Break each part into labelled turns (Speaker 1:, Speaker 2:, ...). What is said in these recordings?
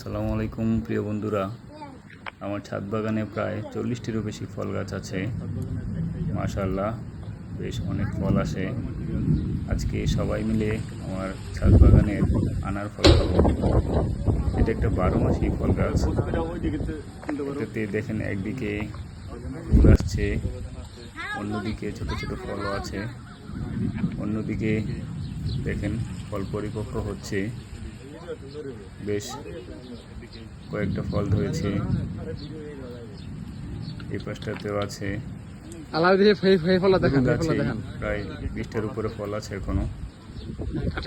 Speaker 1: আসসালামু আলাইকুম প্রিয় বন্ধুরা। আমার ছাদ বাগানে প্রায় চল্লিশটিরও বেশি ফল গাছ আছে। মাশাল্লাহ বেশ অনেক ফল আসে। আজকে সবাই মিলে আমার ছাদ বাগানের আনার ফল খাব। এটা একটা বারো মাসি ফল গাছ। এটাতে দেখেন একদিকে ফুল আসছে, অন্যদিকে ছোট ছোট ফলও আছে। অন্যদিকে দেখেন ফল পরিপক্ক হচ্ছে। বেশ কয়েকটা ফল ধরেছে। এই পাশটাতেও আছে। প্রায় বিশটার উপরে ফল আছে এখনও।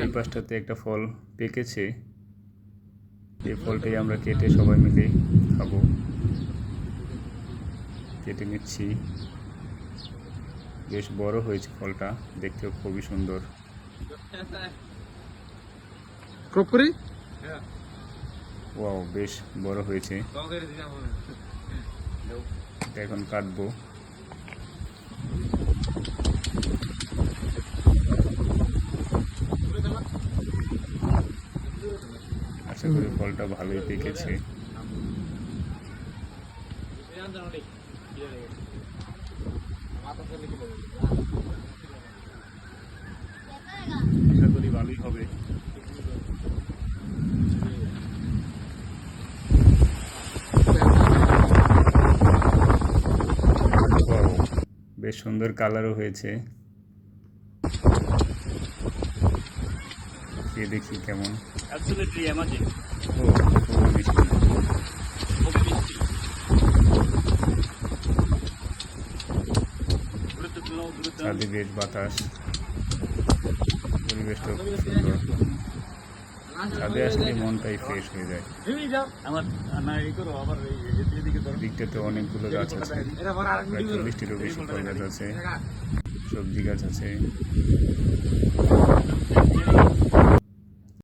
Speaker 1: এই পাশটাতে একটা ফল পেকেছে। এই ফলটাই আমরা কেটে সবাই মিলে খাব। কেটে নিচ্ছি। বেশ বড় হয়েছে ফলটা দেখতেও খুবই সুন্দর।
Speaker 2: ক্রপ করি
Speaker 1: ওয়াও বেশ বড় হয়েছে। এটা এখন কাটবো। আশা করি ফলটা ভালোই পেকেছে আশা করি ভালোই হবে। বেশ সুন্দর কালারও হয়েছে। খেয়ে দেখি কেমন. ও মিষ্টি। ছাদে বেশ বাতাস। পরিবেশটা খুব সুন্দর। ছাদে আসলে মনটাই ফ্রেশ হয়ে যায়।
Speaker 3: আমার না এই করো আবার এদিকে ধরো।
Speaker 1: দিকটাতে অনেকগুলো গাছ আছে। প্রায় চল্লিশটিরও বেশি ফল গাছ আছে। সবজি গাছ আছে।